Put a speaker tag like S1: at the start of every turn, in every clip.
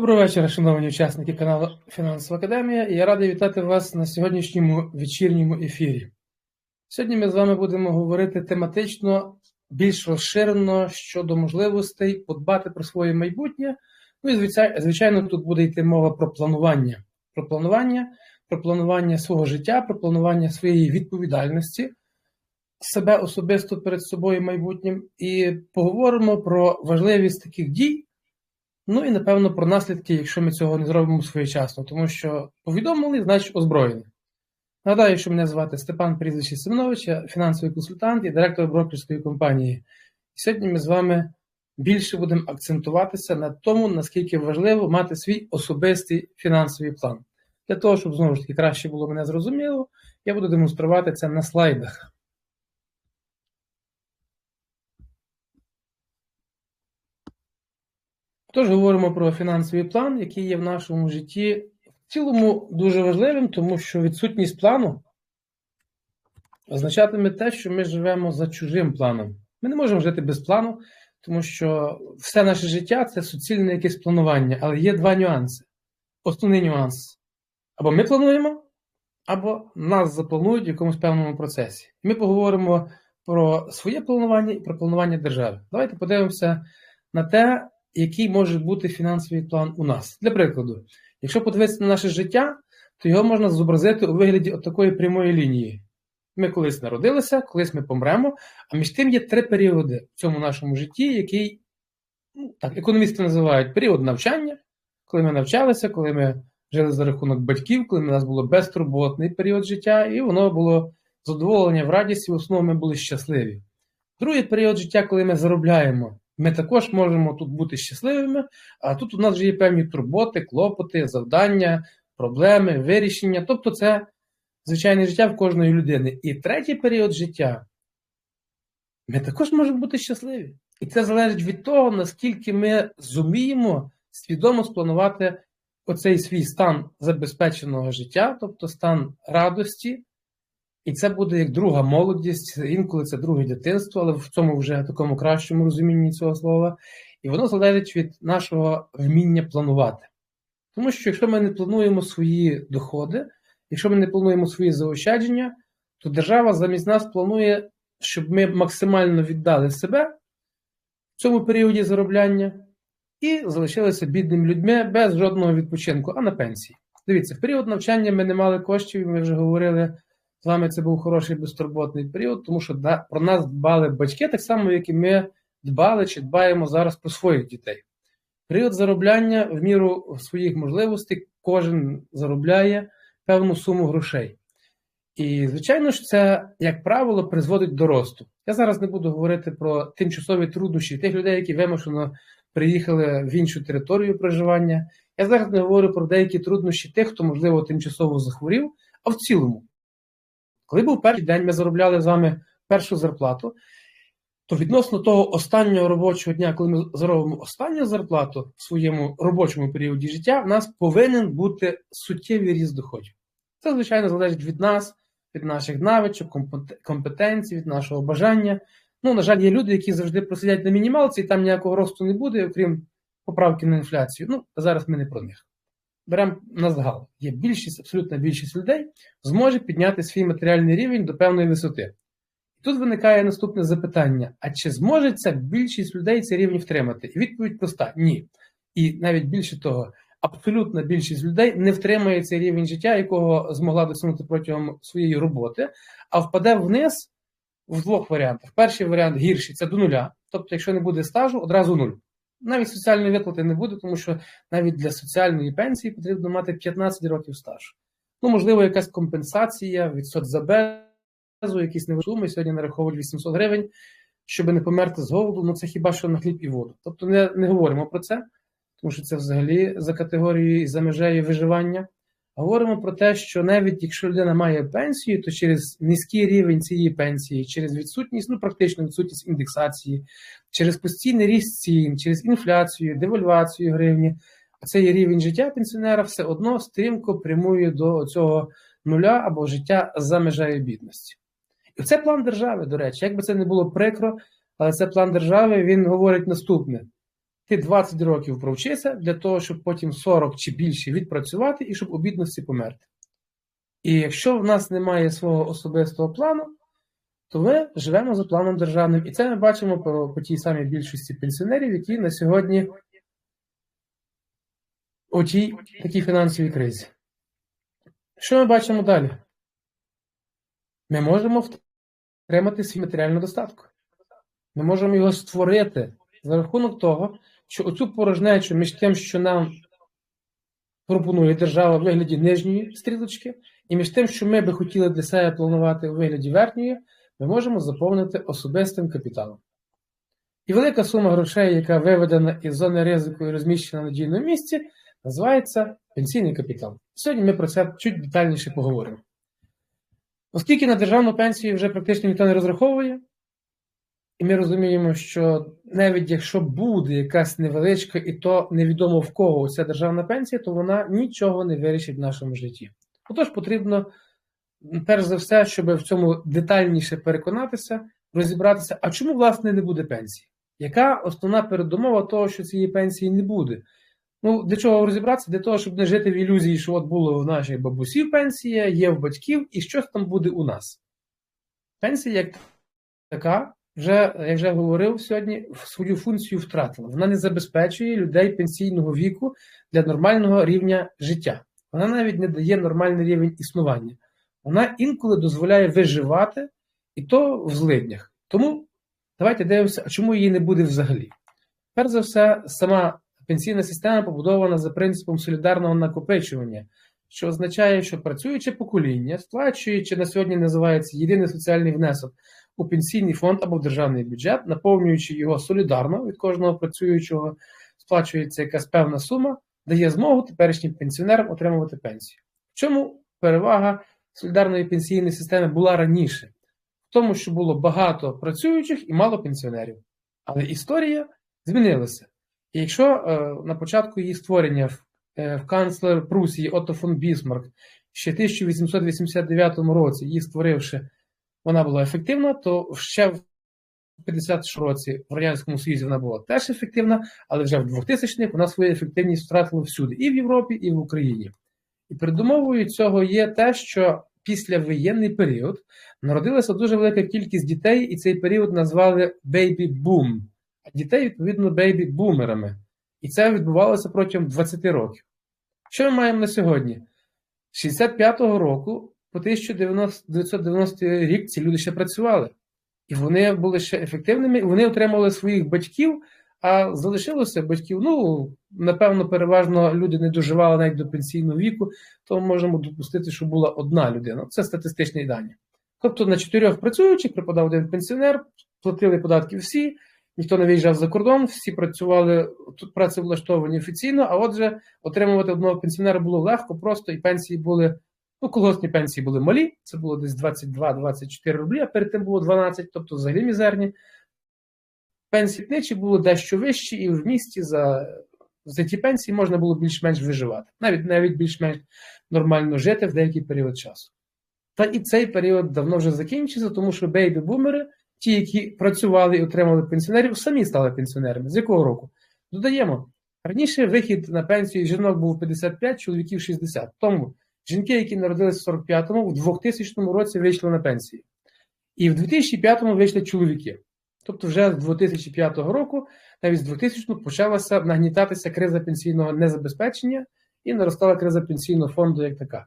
S1: Доброго вечора, шановні учасники каналу Фінансова Академія. Я радий вітати вас на сьогоднішньому вечірньому ефірі. Сьогодні ми з вами будемо говорити тематично більш розширено щодо можливостей подбати про своє майбутнє. Ну і звичайно, тут буде йти мова про планування, про планування, про планування свого життя, про планування своєї відповідальності, себе особисто перед собою майбутнім, і поговоримо про важливість таких дій. Ну і напевно про наслідки, якщо ми цього не зробимо своєчасно, тому що повідомили, значить озброєні. Нагадаю, що мене звати Степан Прізвище Семенович, я фінансовий консультант і директор брокерської компанії. Сьогодні ми з вами більше будемо акцентуватися на тому, наскільки важливо мати свій особистий фінансовий план. Для того, щоб знову ж таки краще було мене зрозуміло, я буду демонструвати це на слайдах. Тож говоримо про фінансовий план, який є в нашому житті в цілому дуже важливим, тому що відсутність плану означатиме те, що ми живемо за чужим планом. Ми не можемо жити без плану, тому що все наше життя це суцільне якесь планування, але є два нюанси. Основний нюанс. Або ми плануємо, або нас запланують в якомусь певному процесі. Ми поговоримо про своє планування і про планування держави. Давайте подивимося на те, який може бути фінансовий план у нас. Для прикладу, якщо подивитися на наше життя, то його можна зобразити у вигляді такої прямої лінії. Ми колись народилися, колись ми помремо, а між тим є три періоди в цьому нашому житті, який ну, так, економісти називають період навчання, коли ми навчалися, коли ми жили за рахунок батьків, коли у нас було безтурботний період життя, і воно було задоволення в радісті, в основному ми були щасливі. Другий період життя, коли ми заробляємо, ми також можемо тут бути щасливими, а тут у нас вже є певні турботи, клопоти, завдання, проблеми, вирішення. Тобто, це звичайне життя в кожної людини. І третій період життя ми також можемо бути щасливі. І це залежить від того, наскільки ми зуміємо свідомо спланувати оцей свій стан забезпеченого життя, тобто стан радості. І це буде як друга молодість, інколи це друге дитинство, але в цьому вже такому кращому розумінні цього слова. І воно залежить від нашого вміння планувати. Тому що якщо ми не плануємо свої доходи, якщо ми не плануємо свої заощадження, то держава замість нас планує, щоб ми максимально віддали себе в цьому періоді заробляння і залишилися бідними людьми без жодного відпочинку, а на пенсії. Дивіться, в період навчання ми не мали коштів, ми вже говорили. З вами це був хороший безтурботний період, тому що да, про нас дбали батьки, так само, як і ми дбали чи дбаємо зараз про своїх дітей. Період заробляння в міру своїх можливостей кожен заробляє певну суму грошей. І, звичайно ж, це, як правило, призводить до росту. Я зараз не буду говорити про тимчасові труднощі тих людей, які вимушено приїхали в іншу територію проживання. Я зараз не говорю про деякі труднощі тих, хто, можливо, тимчасово захворів, а в цілому. Коли був перший день, ми заробляли з вами першу зарплату, то відносно того останнього робочого дня, коли ми заробимо останню зарплату в своєму робочому періоді життя, в нас повинен бути суттєвий ріст доходів. Це, звичайно, залежить від нас, від наших навичок, компетенцій, від нашого бажання. Ну, на жаль, є люди, які завжди просидять на мінімалці, і там ніякого росту не буде, окрім поправки на інфляцію. Ну, зараз ми не про них беремо на загал, є більшість, абсолютна більшість людей зможе підняти свій матеріальний рівень до певної висоти. Тут виникає наступне запитання: а чи зможе ця більшість людей цей рівень втримати? І відповідь проста: ні. І навіть більше того, абсолютна більшість людей не втримає цей рівень життя, якого змогла досягнути протягом своєї роботи, а впаде вниз в двох варіантах. Перший варіант гірший це до нуля. Тобто, якщо не буде стажу, одразу нуль. Навіть соціальної виплати не буде, тому що навіть для соціальної пенсії потрібно мати 15 років стаж. Ну, можливо, якась компенсація від соцзабезу, якісь невисуми, сьогодні нараховують 800 гривень, щоб не померти з голоду, ну це хіба що на хліб і воду. Тобто не, не говоримо про це, тому що це взагалі за категорією і за межею виживання. Говоримо про те, що навіть якщо людина має пенсію, то через низький рівень цієї пенсії, через відсутність, ну практично відсутність індексації, через постійний ріст цін, через інфляцію, девальвацію гривні, цей рівень життя пенсіонера все одно стрімко прямує до цього нуля або життя за межею бідності. І це план держави, до речі, як би це не було прикро, але це план держави, він говорить наступне: ти 20 років провчися для того, щоб потім 40 чи більше відпрацювати і щоб у бідності померти. І якщо в нас немає свого особистого плану, то ми живемо за планом державним. І це ми бачимо по, по тій самій більшості пенсіонерів, які на сьогодні у тій такій фінансовій кризі. Що ми бачимо далі? Ми можемо втримати свій матеріальний достаток. Ми можемо його створити за рахунок того, що оцю порожнечу між тим, що нам пропонує держава в вигляді нижньої стрілочки, і між тим, що ми би хотіли для себе планувати у вигляді верхньої, ми можемо заповнити особистим капіталом. І велика сума грошей, яка виведена із зони ризику і розміщена на надійному місці, називається пенсійний капітал. Сьогодні ми про це чуть детальніше поговоримо. Оскільки на державну пенсію вже практично ніхто не розраховує, і ми розуміємо, що навіть якщо буде якась невеличка, і то невідомо в кого ця державна пенсія, то вона нічого не вирішить в нашому житті. Отож, потрібно, перш за все, щоб в цьому детальніше переконатися, розібратися, а чому, власне, не буде пенсії? Яка основна передумова того, що цієї пенсії не буде? Ну, для чого розібратися? Для того, щоб не жити в ілюзії, що от було в нашій бабусів пенсія, є в батьків, і щось там буде у нас. Пенсія як така, вже, як вже говорив сьогодні, свою функцію втратила. Вона не забезпечує людей пенсійного віку для нормального рівня життя. Вона навіть не дає нормальний рівень існування. Вона інколи дозволяє виживати, і то в злиднях. Тому давайте дивимося, а чому її не буде взагалі. Перш за все, сама пенсійна система побудована за принципом солідарного накопичування, що означає, що працююче покоління, сплачуючи на сьогодні називається єдиний соціальний внесок у пенсійний фонд або в державний бюджет, наповнюючи його солідарно від кожного працюючого, сплачується якась певна сума, дає змогу теперішнім пенсіонерам отримувати пенсію. В чому перевага солідарної пенсійної системи була раніше? В тому, що було багато працюючих і мало пенсіонерів. Але історія змінилася. І якщо е, на початку її створення в, е, в канцлер Прусії Отто фон Бісмарк ще в 1889 році її створивши, вона була ефективна, то ще в 50 році в Радянському Союзі вона була теж ефективна, але вже в 2000-х вона свою ефективність втратила всюди, і в Європі, і в Україні. І передумовою цього є те, що після воєнний період народилася дуже велика кількість дітей, і цей період назвали бейбі-бум а дітей, відповідно, бейбі-бумерами. І це відбувалося протягом 20 років. Що ми маємо на сьогодні? 65-го року по 1990 рік ці люди ще працювали. І вони були ще ефективними, вони отримали своїх батьків, а залишилося батьків. Ну, напевно, переважно люди не доживали навіть до пенсійного віку, тому можемо допустити, що була одна людина. Це статистичні дані. Тобто на чотирьох працюючих припадав один пенсіонер, платили податки всі, ніхто не виїжджав за кордон, всі працювали тут працевлаштовані офіційно, а отже, отримувати одного пенсіонера було легко, просто і пенсії були. Ну, колгоспні пенсії були малі, це було десь 22-24 рублі, а перед тим було 12, тобто взагалі мізерні. Пенсії тничі були дещо вищі, і в місті за за ті пенсії можна було більш-менш виживати, навіть навіть більш-менш нормально жити в деякий період часу. Та і цей період давно вже закінчився, тому що бейбі-бумери ті, які працювали і отримали пенсіонерів, самі стали пенсіонерами. З якого року? Додаємо. Раніше вихід на пенсію жінок був 55, чоловіків 60. Тому жінки, які народилися в 45-му, в 2000 році вийшли на пенсію. І в 2005-му вийшли чоловіки. Тобто, вже з 2005 року, навіть з 2000 го почалася нагнітатися криза пенсійного незабезпечення і наростала криза пенсійного фонду як така.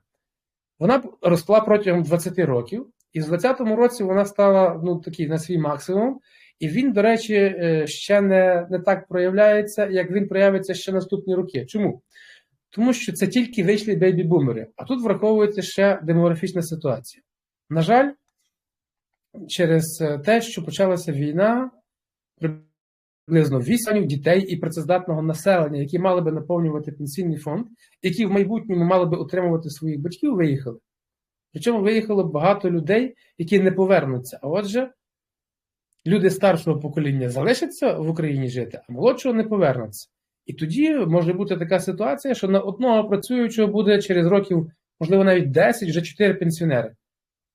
S1: Вона росла протягом 20 років, і в 2020 році вона стала ну, такий на свій максимум. І він, до речі, е, ще не не так проявляється, як він проявиться ще наступні роки. Чому? Тому що це тільки вийшли бейбі-бумери, а тут враховується ще демографічна ситуація. На жаль, через е, те, що почалася війна, приблизно 8 дітей і працездатного населення, які мали би наповнювати пенсійний фонд, які в майбутньому мали би отримувати своїх батьків, виїхали. Причому виїхало багато людей, які не повернуться. А отже, люди старшого покоління залишаться в Україні жити, а молодшого не повернуться. І тоді може бути така ситуація, що на одного працюючого буде через років, можливо, навіть 10, вже 4 пенсіонери.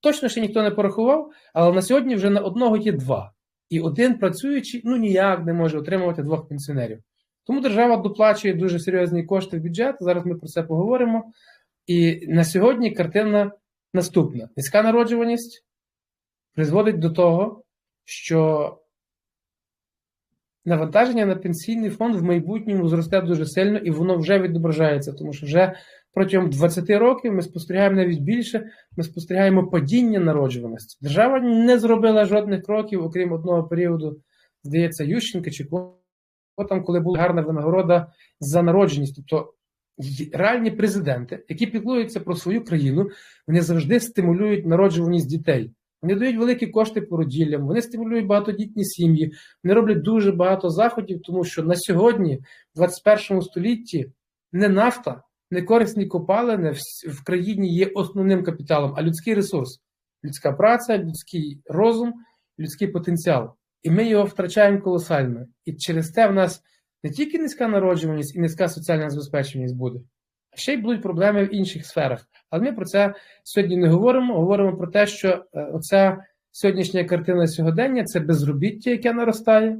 S1: Точно ще ніхто не порахував, але на сьогодні вже на одного є два. І один працюючий ну ніяк не може отримувати двох пенсіонерів. Тому держава доплачує дуже серйозні кошти в бюджет. Зараз ми про це поговоримо. І на сьогодні картина наступна: низька народжуваність призводить до того, що навантаження на пенсійний фонд в майбутньому зросте дуже сильно, і воно вже відображається, тому що вже протягом 20 років ми спостерігаємо навіть більше, ми спостерігаємо падіння народжуваності. Держава не зробила жодних кроків, окрім одного періоду, здається, Ющенка чи там, коли була гарна винагорода за народженість. Тобто реальні президенти, які піклуються про свою країну, вони завжди стимулюють народжуваність дітей. Вони дають великі кошти породіллям, вони стимулюють багатодітні сім'ї, вони роблять дуже багато заходів, тому що на сьогодні, в 21 столітті, не нафта, не корисні копалини в країні є основним капіталом, а людський ресурс, людська праця, людський розум, людський потенціал. І ми його втрачаємо колосально. І через те в нас не тільки низька народжуваність і низька соціальна забезпеченість буде, ще й будуть проблеми в інших сферах. Але ми про це сьогодні не говоримо. Говоримо про те, що е, оця сьогоднішня картина сьогодення це безробіття, яке наростає,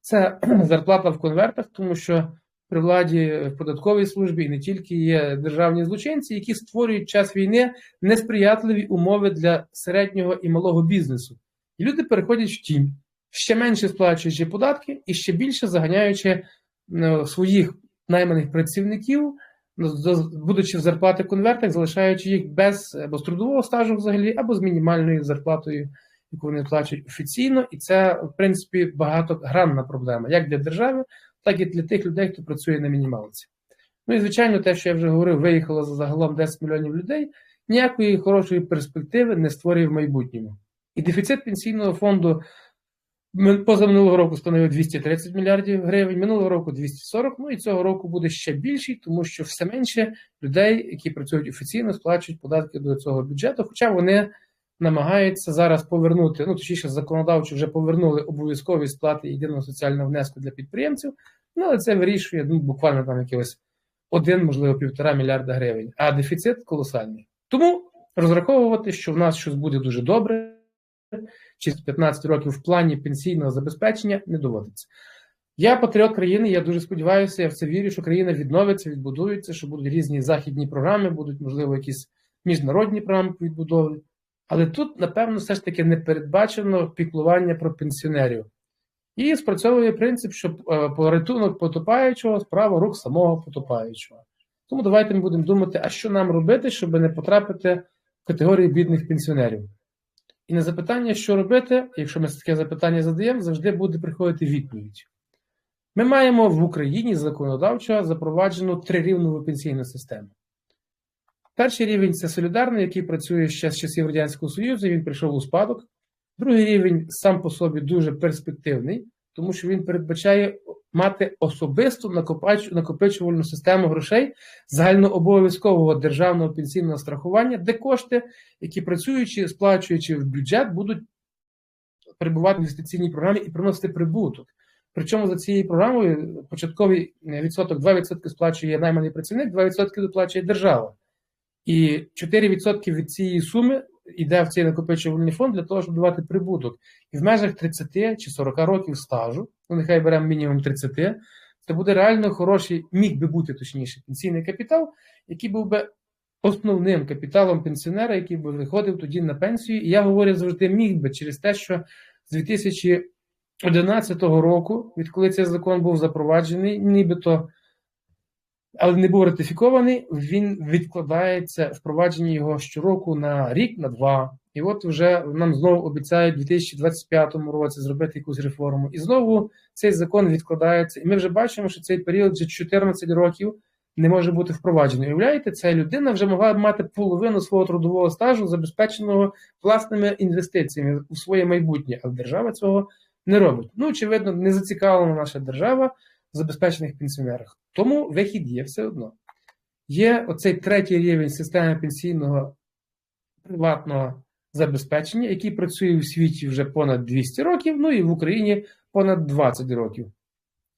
S1: це зарплата в конвертах, тому що при владі в податковій службі і не тільки є державні злочинці, які створюють час війни несприятливі умови для середнього і малого бізнесу. І люди переходять в тінь, ще менше сплачуючи податки і ще більше заганяючи е, своїх найманих працівників. Ну, будучи в зарплати конвертах, залишаючи їх без або з трудового стажу взагалі, або з мінімальною зарплатою, яку вони плачуть офіційно, і це, в принципі, багатогранна проблема як для держави, так і для тих людей, хто працює на мінімалці. Ну і звичайно, те, що я вже говорив, виїхало за загалом 10 мільйонів людей, ніякої хорошої перспективи не створює в майбутньому. І дефіцит пенсійного фонду Поза минулого року становив 230 мільярдів гривень, минулого року 240, ну і цього року буде ще більший, тому що все менше людей, які працюють офіційно, сплачують податки до цього бюджету. Хоча вони намагаються зараз повернути, ну точніше, законодавчо вже повернули обов'язкові сплати єдиного соціального внеску для підприємців, ну але це вирішує ну, буквально там якихось один, можливо, півтора мільярда гривень, а дефіцит колосальний. Тому розраховувати, що в нас щось буде дуже добре чи 15 років в плані пенсійного забезпечення не доводиться. Я патріот країни, я дуже сподіваюся, я в це вірю, що країна відновиться, відбудується, що будуть різні західні програми, будуть, можливо, якісь міжнародні програми по відбудові. Але тут, напевно, все ж таки не передбачено піклування про пенсіонерів. І спрацьовує принцип, що е, порятунок потопаючого справа рук самого потопаючого. Тому давайте ми будемо думати, а що нам робити, щоб не потрапити в категорію бідних пенсіонерів. І на запитання, що робити, якщо ми таке запитання задаємо, завжди буде приходити відповідь. Ми маємо в Україні законодавчо запроваджену трирівнову пенсійну систему. Перший рівень це солідарний, який працює ще з часів Радянського Союзу, він прийшов у спадок. Другий рівень сам по собі дуже перспективний, тому що він передбачає мати особисту накопичувальну систему грошей загальнообов'язкового державного пенсійного страхування, де кошти, які працюючи, сплачуючи в бюджет, будуть перебувати в інвестиційній програмі і приносити прибуток. Причому за цією програмою початковий відсоток 2% сплачує найманий працівник, 2% доплачує держава. І 4% від цієї суми йде в цей накопичувальний фонд для того, щоб давати прибуток. І в межах 30 чи 40 років стажу, ну нехай беремо мінімум 30, це буде реально хороший, міг би бути точніше, пенсійний капітал, який був би основним капіталом пенсіонера, який би виходив тоді на пенсію. І я говорю завжди міг би через те, що з 2011 року, відколи цей закон був запроваджений, нібито але не був ратифікований, він відкладається впровадження його щороку на рік, на два. І от вже нам знову обіцяють у 2025 році зробити якусь реформу. І знову цей закон відкладається. І ми вже бачимо, що цей період вже 14 років не може бути впроваджений. Уявляєте, ця людина вже могла б мати половину свого трудового стажу, забезпеченого власними інвестиціями у своє майбутнє, але держава цього не робить. Ну, очевидно, не зацікавлена наша держава забезпечених пенсіонерах. Тому вихід є все одно. Є оцей третій рівень системи пенсійного приватного забезпечення, який працює у світі вже понад 200 років, ну і в Україні понад 20 років.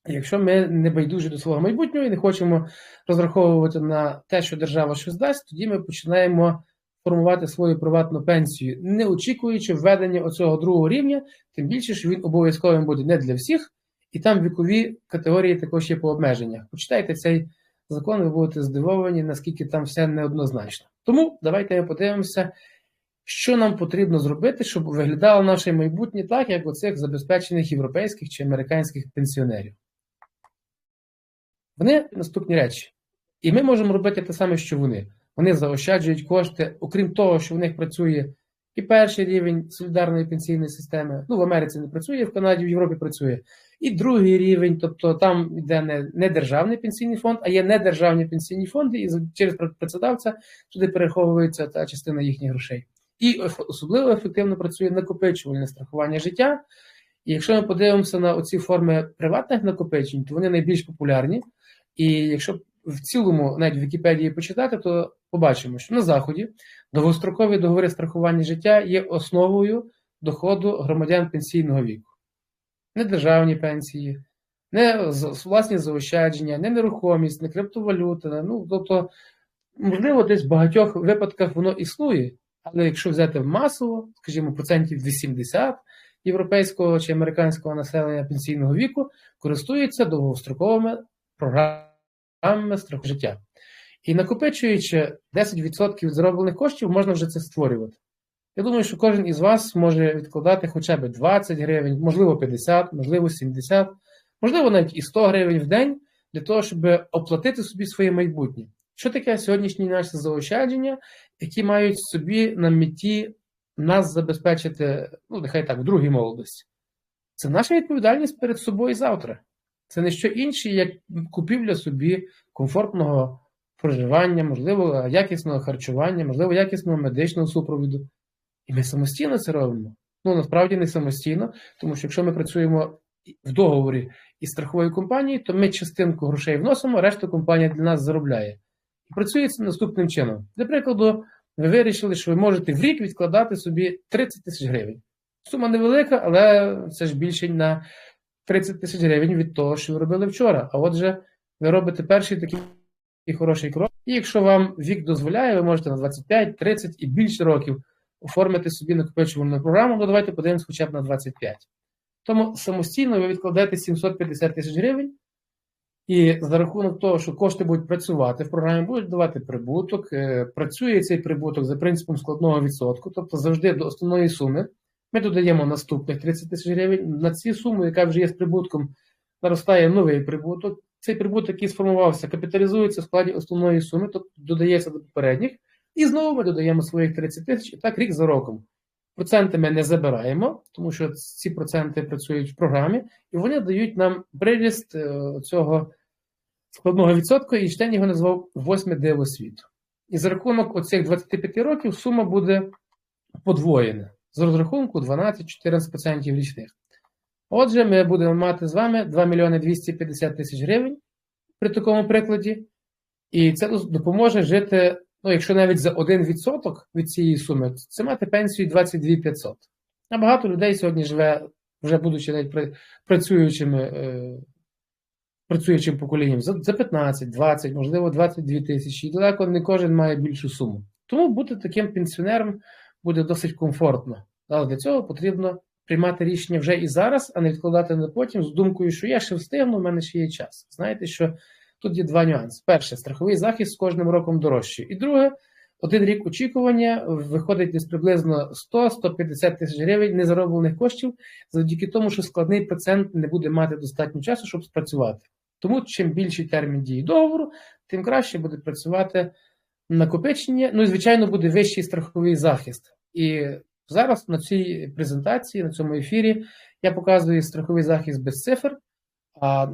S1: Якщо ми не байдужі до свого майбутнього і не хочемо розраховувати на те, що держава щось дасть, тоді ми починаємо формувати свою приватну пенсію, не очікуючи введення оцього другого рівня, тим більше, що він обов'язковим буде не для всіх, і там вікові категорії також є по обмеженнях. Почитайте цей закон, ви будете здивовані, наскільки там все неоднозначно. Тому давайте подивимося, що нам потрібно зробити, щоб виглядало наше майбутнє так, як у цих забезпечених європейських чи американських пенсіонерів. Вони наступні речі. І ми можемо робити те саме, що вони. Вони заощаджують кошти, окрім того, що в них працює і перший рівень солідарної пенсійної системи. Ну, в Америці не працює, в Канаді, в Європі працює. І другий рівень, тобто там йде не, не державний пенсійний фонд, а є недержавні пенсійні фонди, і через працедавця туди переховується та частина їхніх грошей. І особливо ефективно працює накопичувальне страхування життя. І якщо ми подивимося на оці форми приватних накопичень, то вони найбільш популярні. І якщо в цілому, навіть в Вікіпедії почитати, то побачимо, що на Заході довгострокові договори страхування життя є основою доходу громадян пенсійного віку. Не державні пенсії, не власні заощадження, не нерухомість, не криптовалюта. Ну, тобто, можливо, десь в багатьох випадках воно існує, але якщо взяти масово, скажімо, процентів 80 європейського чи американського населення пенсійного віку користується довгостроковими програмами страху життя. І накопичуючи 10% від зароблених коштів, можна вже це створювати. Я думаю, що кожен із вас може відкладати хоча б 20 гривень, можливо, 50, можливо, 70, можливо, навіть і 100 гривень в день для того, щоб оплатити собі своє майбутнє. Що таке сьогоднішні наші заощадження, які мають собі на меті нас забезпечити, ну, нехай так, в другій молодості? Це наша відповідальність перед собою завтра. Це не що інше, як купівля собі комфортного проживання, можливо, якісного харчування, можливо, якісного медичного супроводу. Ми самостійно це робимо. Ну, насправді не самостійно, тому що якщо ми працюємо в договорі із страховою компанією, то ми частинку грошей вносимо, решта компанія для нас заробляє. І працює це наступним чином. Для прикладу, ви вирішили, що ви можете в рік відкладати собі 30 тисяч гривень. Сума невелика, але це ж більше на 30 тисяч гривень від того, що ви робили вчора. А отже, ви робите перший такий хороший крок. І якщо вам вік дозволяє, ви можете на 25, 30 і більше років оформити собі накопичувальну програму, ну давайте подивимось хоча б на 25. Тому самостійно ви відкладаєте 750 тисяч гривень, і за рахунок того, що кошти будуть працювати в програмі, будуть давати прибуток. Е, працює цей прибуток за принципом складного відсотку, тобто завжди до основної суми. Ми додаємо наступних 30 тисяч гривень. На цю суму, яка вже є з прибутком, наростає новий прибуток. Цей прибуток, який сформувався, капіталізується в складі основної суми, тобто додається до попередніх. І знову ми додаємо своїх 30 тисяч, і так рік за роком. Проценти ми не забираємо, тому що ці проценти працюють в програмі, і вони дають нам приріст е, цього складного відсотку, і Штейн його назвав восьме диво світу. І за рахунок оцих 25 років сума буде подвоєна з розрахунку 12-14% річних. Отже, ми будемо мати з вами 2 мільйони 250 тисяч гривень при такому прикладі, і це допоможе жити, ну, якщо навіть за 1% від цієї суми, це мати пенсію 22 500. А багато людей сьогодні живе, вже будучи навіть працюючими, е, працюючим поколінням, за 15, 20, можливо, 22 тисячі. І далеко не кожен має більшу суму. Тому бути таким пенсіонером буде досить комфортно. Але для цього потрібно приймати рішення вже і зараз, а не відкладати на потім з думкою, що я ще встигну, в мене ще є час. Знаєте, що тут є два нюанси. Перше, страховий захист з кожним роком дорожчий. І друге, один рік очікування виходить десь приблизно 100-150 тисяч гривень незароблених коштів, завдяки тому, що складний процент не буде мати достатньо часу, щоб спрацювати. Тому чим більший термін дії договору, тим краще буде працювати накопичення. Ну і звичайно буде вищий страховий захист. І зараз на цій презентації, на цьому ефірі, я показую страховий захист без цифр.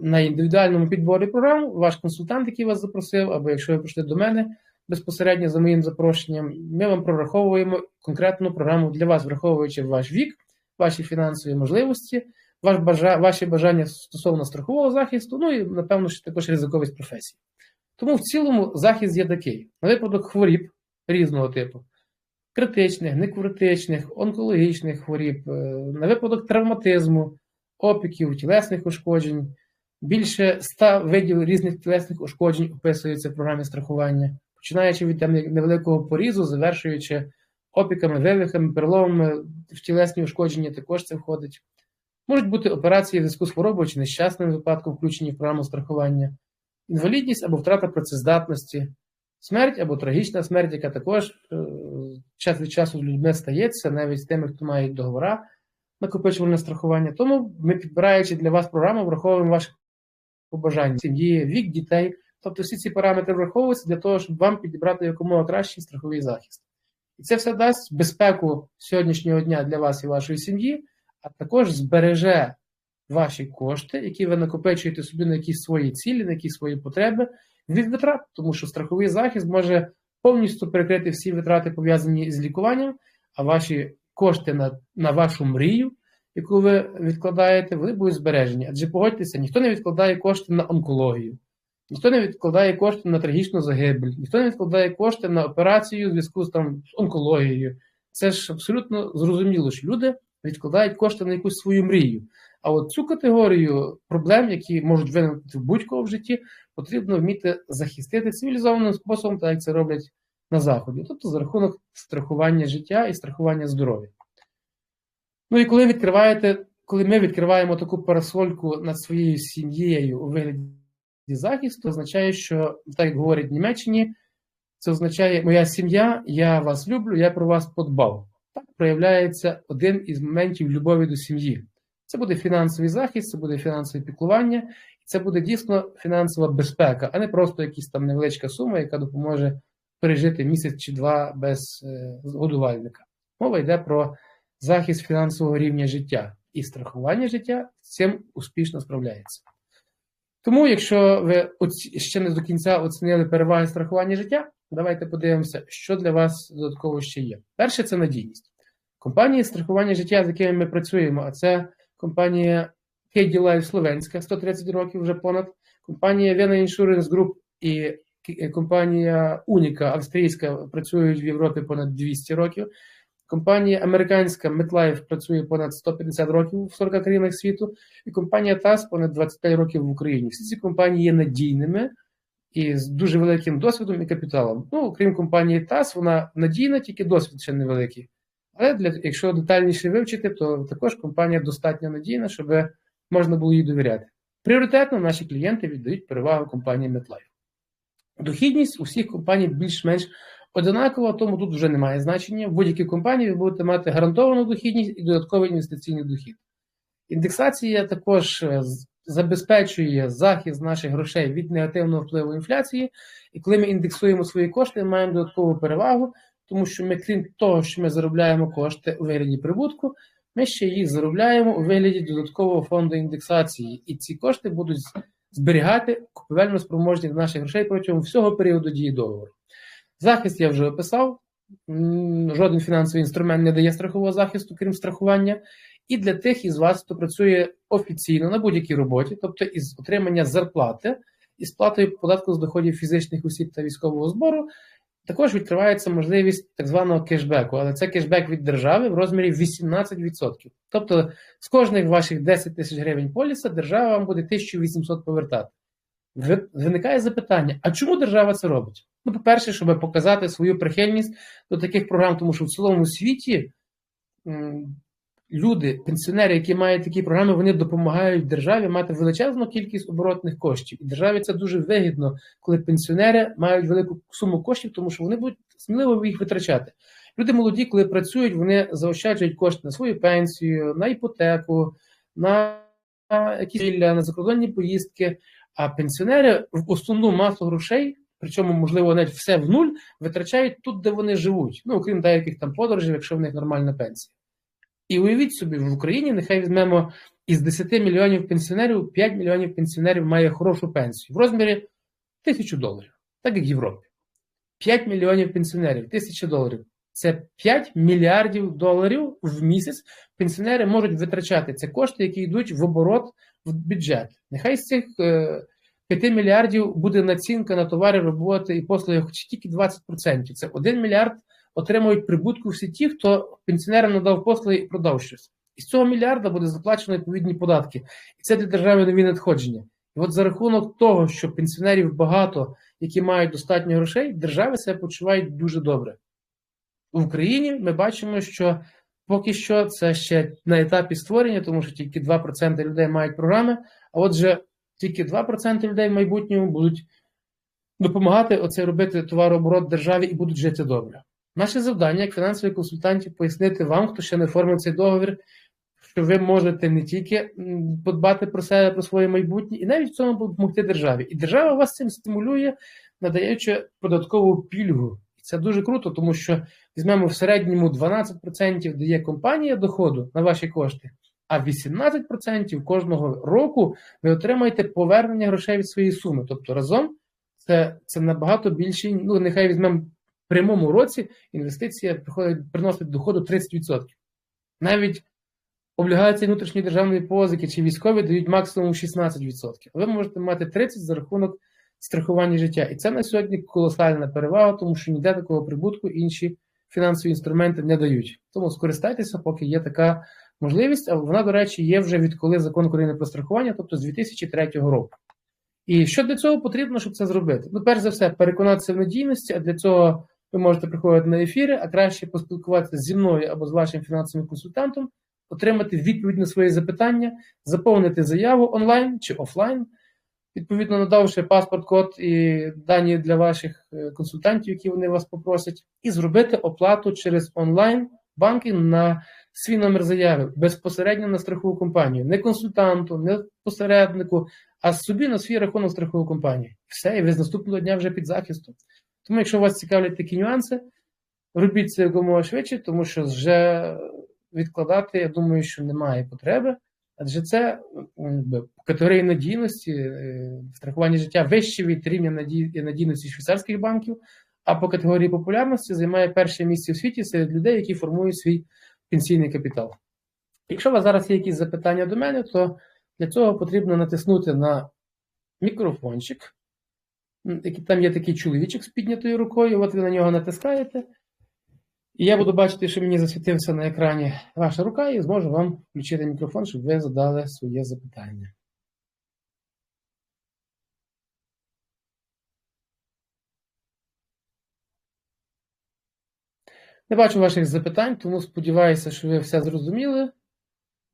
S1: На індивідуальному підборі програм ваш консультант, який вас запросив, або якщо ви прийшли до мене безпосередньо за моїм запрошенням, ми вам прораховуємо конкретну програму для вас, враховуючи ваш вік, ваші фінансові можливості, ваш бажа, ваші бажання стосовно страхового захисту, ну і, напевно, що також ризиковість професії. Тому в цілому захист є такий: на випадок хворіб різного типу, критичних, некритичних, онкологічних хворіб, е, на випадок травматизму, опіків, тілесних ушкоджень. Більше 100 видів різних тілесних ушкоджень описується в програмі страхування, починаючи від там, невеликого порізу, завершуючи опіками, вивихами, переломами в тілесні ушкодження, також це входить. Можуть бути операції в зв'язку з хворобою чи нещасним випадком, включені в програму страхування, інвалідність або втрата працездатності, смерть або трагічна смерть, яка також е, час від часу з людьми стається, навіть з тими, хто має договора накопичувальне страхування. Тому ми, підбираючи для вас програму, враховуємо ваші побажання, сім'ї, вік дітей. Тобто всі ці параметри враховуються для того, щоб вам підібрати якомога кращий страховий захист. І це все дасть безпеку сьогоднішнього дня для вас і вашої сім'ї, а також збереже ваші кошти, які ви накопичуєте собі на якісь свої цілі, на якісь свої потреби від витрат, тому що страховий захист може повністю перекрити всі витрати, пов'язані з лікуванням, а ваші кошти на, на вашу мрію, яку ви відкладаєте, вони будуть збережені. Адже погодьтеся, ніхто не відкладає кошти на онкологію. Ніхто не відкладає кошти на трагічну загибель, ніхто не відкладає кошти на операцію в зв'язку з там з онкологією. Це ж абсолютно зрозуміло, що люди відкладають кошти на якусь свою мрію. А от цю категорію проблем, які можуть виникнути в будь-кого в житті, потрібно вміти захистити цивілізованим способом, так як це роблять на Заході, тобто за рахунок страхування життя і страхування здоров'я. Ну і коли відкриваєте, коли ми відкриваємо таку парасольку над своєю сім'єю у вигляді захисту, означає, що, так як говорять в Німеччині, це означає, моя сім'я, я вас люблю, я про вас подбав. Так проявляється один із моментів любові до сім'ї. Це буде фінансовий захист, це буде фінансове піклування, це буде дійсно фінансова безпека, а не просто якась там невеличка сума, яка допоможе пережити місяць чи два без е, годувальника. Мова йде про захист фінансового рівня життя і страхування життя з цим успішно справляється. Тому, якщо ви ще не до кінця оцінили переваги страхування життя, давайте подивимося, що для вас додатково ще є. Перше це надійність. Компанії страхування життя, з якими ми працюємо, а це компанія Life Словенська, 130 років вже понад, компанія Vena Insurance Group і компанія Уніка австрійська працюють в Європі понад 200 років. Компанія американська MetLife працює понад 150 років в 40 країнах світу, і компанія ТАС понад 25 років в Україні. Всі ці компанії є надійними і з дуже великим досвідом і капіталом. Ну, окрім компанії ТАС, вона надійна, тільки досвід ще невеликий. Але для, якщо детальніше вивчити, то також компанія достатньо надійна, щоб можна було їй довіряти. Пріоритетно наші клієнти віддають перевагу компанії MetLife. Дохідність усіх компаній більш-менш одинакова, тому тут вже немає значення. В будь-якій компанії ви будете мати гарантовану дохідність і додатковий інвестиційний дохід. Індексація також е, забезпечує захист наших грошей від негативного впливу інфляції. І коли ми індексуємо свої кошти, ми маємо додаткову перевагу, тому що ми, крім того, що ми заробляємо кошти у вигляді прибутку, ми ще їх заробляємо у вигляді додаткового фонду індексації. І ці кошти будуть зберігати купівельну спроможність наших грошей протягом всього періоду дії договору. Захист я вже описав. Жоден фінансовий інструмент не дає страхового захисту, крім страхування. І для тих із вас, хто працює офіційно на будь-якій роботі, тобто із отримання зарплати і сплатою податку з доходів фізичних осіб та військового збору, також відкривається можливість так званого кешбеку, але це кешбек від держави в розмірі 18%. Тобто з кожних ваших 10 тисяч гривень поліса держава вам буде 1800 повертати. Виникає запитання: а чому держава це робить? Ну, по-перше, щоб показати свою прихильність до таких програм, тому що в цілому світі люди, пенсіонери, які мають такі програми, вони допомагають державі мати величезну кількість оборотних коштів. І державі це дуже вигідно, коли пенсіонери мають велику суму коштів, тому що вони будуть сміливо їх витрачати. Люди молоді, коли працюють, вони заощаджують кошти на свою пенсію, на іпотеку, на якісь на закордонні поїздки. А пенсіонери в основну масу грошей, причому, можливо, навіть все в нуль, витрачають тут, де вони живуть. Ну, окрім деяких там подорожів, якщо в них нормальна пенсія. І уявіть собі, в Україні нехай візьмемо із 10 мільйонів пенсіонерів, 5 мільйонів пенсіонерів має хорошу пенсію в розмірі тисячу доларів, так як в Європі. 5 мільйонів пенсіонерів, тисяча доларів. Це 5 мільярдів доларів в місяць пенсіонери можуть витрачати. Це кошти, які йдуть в оборот в бюджет. Нехай з цих 5 е, мільярдів буде націнка на товари, роботи і послуги, хоч тільки 20%. Це 1 мільярд отримують прибутку всі ті, хто пенсіонерам надав послуги і продав щось. І з цього мільярда буде заплачено відповідні податки. І це для держави нові надходження. І от за рахунок того, що пенсіонерів багато, які мають достатньо грошей, держави себе почувають дуже добре. В Україні ми бачимо, що Поки що це ще на етапі створення, тому що тільки 2% людей мають програми. А отже, тільки 2% людей в майбутньому будуть допомагати оце робити товарооборот державі і будуть жити добре. Наше завдання, як фінансових консультантів, пояснити вам, хто ще не оформив цей договір, що ви можете не тільки подбати про себе, про своє майбутнє, і навіть в цьому допомогти державі. І держава вас цим стимулює, надаючи податкову пільгу. Це дуже круто, тому що візьмемо в середньому 12% дає компанія доходу на ваші кошти, а 18% кожного року ви отримаєте повернення грошей від своєї суми. Тобто разом це це набагато більше, ну нехай візьмемо прямому році інвестиція приходить, приносить доходу 30%. Навіть облігації внутрішньої державної позики чи військові дають максимум 16%. Ви можете мати 30% за рахунок страхування життя. І це на сьогодні колосальна перевага, тому що ніде такого прибутку інші фінансові інструменти не дають. Тому скористайтеся, поки є така можливість. А вона, до речі, є вже відколи закон України про страхування, тобто з 2003 року. І що для цього потрібно, щоб це зробити? Ну, перш за все, переконатися в надійності, а для цього ви можете приходити на ефіри, а краще поспілкуватися зі мною або з вашим фінансовим консультантом, отримати відповідь на свої запитання, заповнити заяву онлайн чи офлайн, відповідно надавши паспорт, код і дані для ваших е, консультантів, які вони вас попросять, і зробити оплату через онлайн банкінг на свій номер заяви безпосередньо на страхову компанію, не консультанту, не посереднику, а собі на свій рахунок страхову компанію. Все, і ви з наступного дня вже під захистом. Тому, якщо вас цікавлять такі нюанси, робіть це якомога швидше, тому що вже відкладати, я думаю, що немає потреби. Адже це категорії надійності, е, страхування життя вище від рівня надійності швейцарських банків, а по категорії популярності займає перше місце у світі серед людей, які формують свій пенсійний капітал. Якщо у вас зараз є якісь запитання до мене, то для цього потрібно натиснути на мікрофончик. Там є такий чоловічок з піднятою рукою, от ви на нього натискаєте. І я буду бачити, що мені засвітився на екрані ваша рука, і зможу вам включити мікрофон, щоб ви задали своє запитання. Не бачу ваших запитань, тому сподіваюся, що ви все зрозуміли.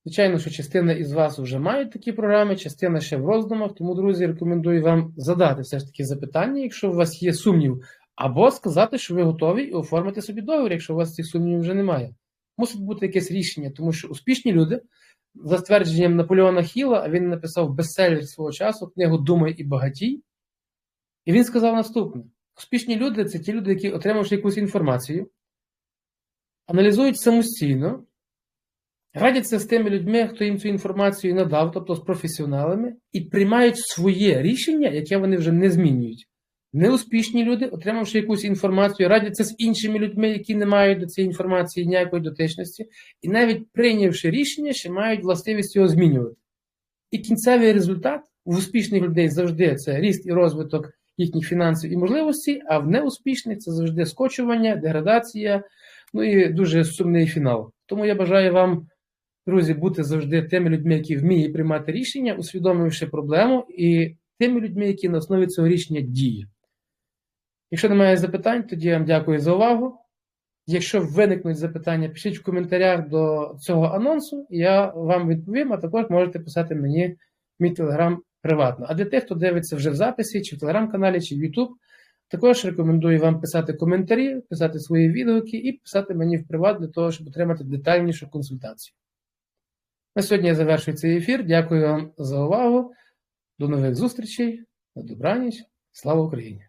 S1: Звичайно, що частина із вас вже мають такі програми, частина ще в роздумах, тому, друзі, рекомендую вам задати все ж таки запитання, якщо у вас є сумнів, або сказати, що ви готові і оформити собі договір, якщо у вас цих сумнівів вже немає. Мусить бути якесь рішення, тому що успішні люди, за ствердженням Наполеона Хіла, а він написав бестселер свого часу, книгу Думай і багатій. І він сказав наступне: успішні люди це ті люди, які, отримавши якусь інформацію, аналізують самостійно, радяться з тими людьми, хто їм цю інформацію надав, тобто з професіоналами, і приймають своє рішення, яке вони вже не змінюють. Неуспішні люди, отримавши якусь інформацію, радяться з іншими людьми, які не мають до цієї інформації ніякої дотичності, і навіть прийнявши рішення, ще мають властивість його змінювати. І кінцевий результат в успішних людей завжди це ріст і розвиток їхніх фінансів і можливостей, а в неуспішних це завжди скочування, деградація, ну і дуже сумний фінал. Тому я бажаю вам, друзі, бути завжди тими людьми, які вміють приймати рішення, усвідомивши проблему, і тими людьми, які на основі цього рішення діють. Якщо немає запитань, тоді я вам дякую за увагу. Якщо виникнуть запитання, пишіть в коментарях до цього анонсу, я вам відповім, а також можете писати мені мій телеграм приватно. А для тих, хто дивиться вже в записі, чи в телеграм-каналі, чи в YouTube, також рекомендую вам писати коментарі, писати свої відгуки і писати мені в приват для того, щоб отримати детальнішу консультацію. На сьогодні я завершую цей ефір. Дякую вам за увагу. До нових зустрічей. На добраніч. Слава Україні!